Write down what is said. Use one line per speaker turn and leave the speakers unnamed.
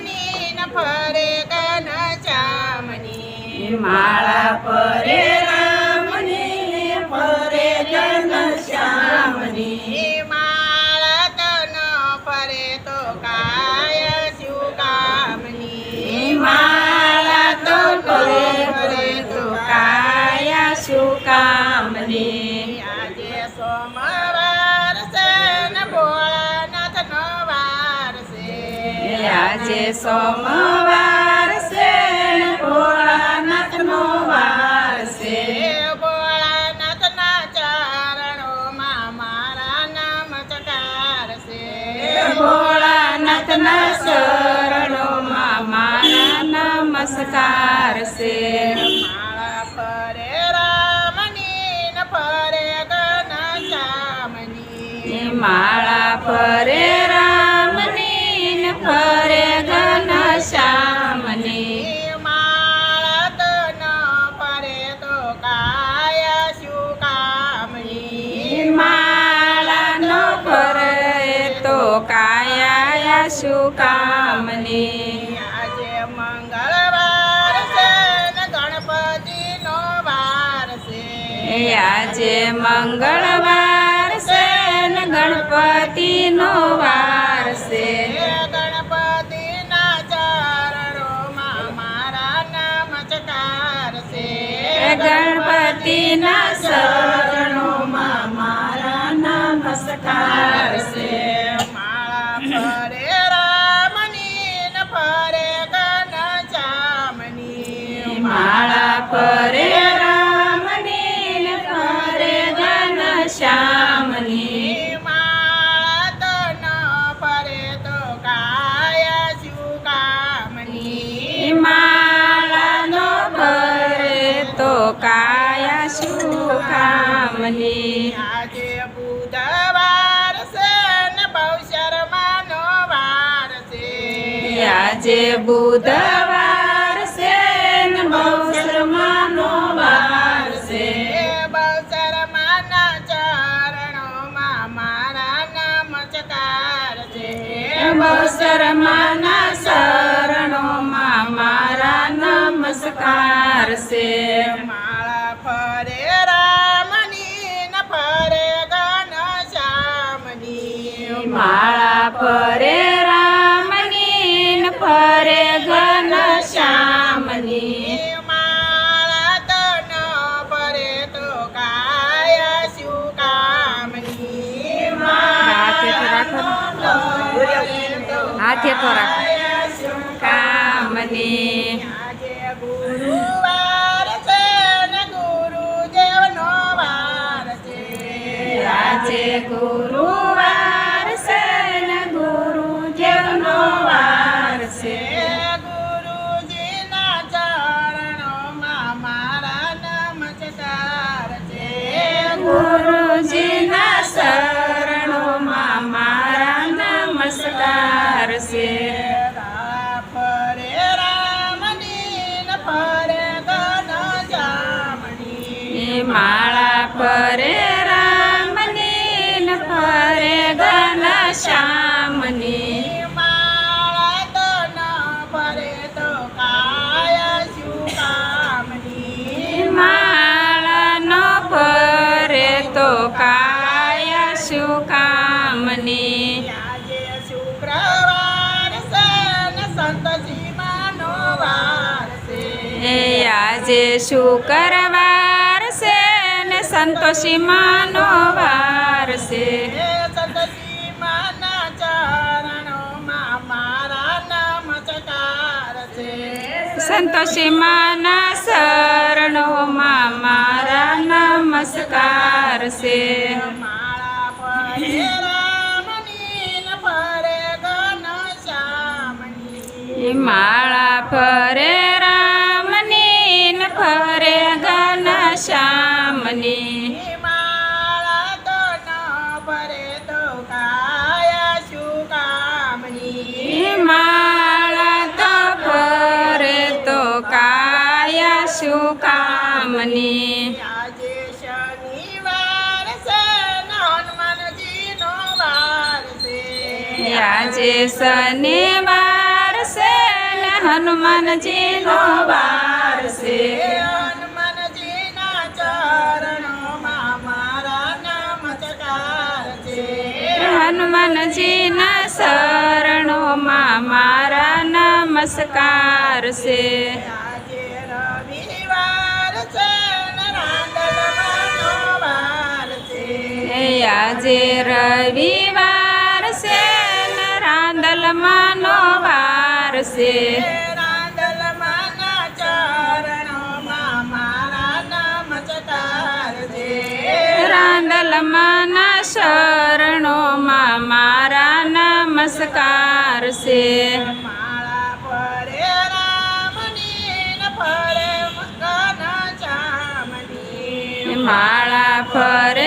રામની ન ફરે ઘનશ્યામની
માળા પરે રામની ફરે ઘનશ્યામની
માળા તન ફરે તો કાય શું કામની.
માળા તો ફરે ફરે તો કાય શું કામની.
આજે સોમવાર
આજે સોમવાર છે ભોળાનાથનો વાર છે.
ભોળાનાથના ચરણોમાં મારા નમસ્કાર છે.
ભોળાનાથના શરણોમાં મારા નમસ્કાર છે.
માળા પરે રામની ન ફરે ઘનશ્યામની
માળા પરે રામની
કામની આજે મંગળવાર છે ને ગણપતિનો વાર છે.
આજે મંગળવાર છે ને ગણપતિનો વાર છે.
ગણપતિના ચરણોમાં મારા નમસ્કાર છે.
ગણપતિના શરણોમાં
ફરે રામની ને ફરે ઘનશ્યામની
માળા ન ફરે
તો કાય શું કામની આજે બુધવાર છે ને બહુશરમાનો વાર છે.
આજે બુધવાર શર્માના શરણોમાં મારા નમસ્કાર છે.
માળા ફરે રામની ન ફરે ઘનશ્યામની
માળા ફરે રામની ને ફરે
માળા તો ન ફરે તો કાયા શું કામની?
હાથે રાખો. ને. હાથે થોડા રાખો. કામની.
આજે ગુરુવાર છે ને ગુરુદેવનો વાર છે.
આજે ગુરુવાર માળા ફરે રામની ને ફરે ઘનશ્યામની
માળા તો ન ફરે તો કાય શું કામની?
માળા ન ફરે તો કાયા શું કામની?
આજે શુક્રવાર છે ને વાર છે.
આજે શુક્રવાર ને સંતોષીમાનો વાર છે
હે સંતોષીમાના ચરણોમાં મારા નમસ્કાર છે.
સંતોષીમાના શરણોમાં મારા નમસ્કાર છે.
મારા પર
માળા ફરે
શું કામની આજે શનિવાર છે ને હનુમાનજીનો વાર છે.
આજે શનિવાર છે હનુમાનજીનો વાર છે.
હનુમાનજીના ચરણોમાં મારા નમસ્કાર છે.
હનુમાનજીના શરણોમાં મારા નમસ્કાર છે.
આજે રવિવાર છે ને રાંદલમાંનો વાર છે. મારા નમસ્કાર
શરણોમાં મારા નમસ્કાર છે.
માળા ફરે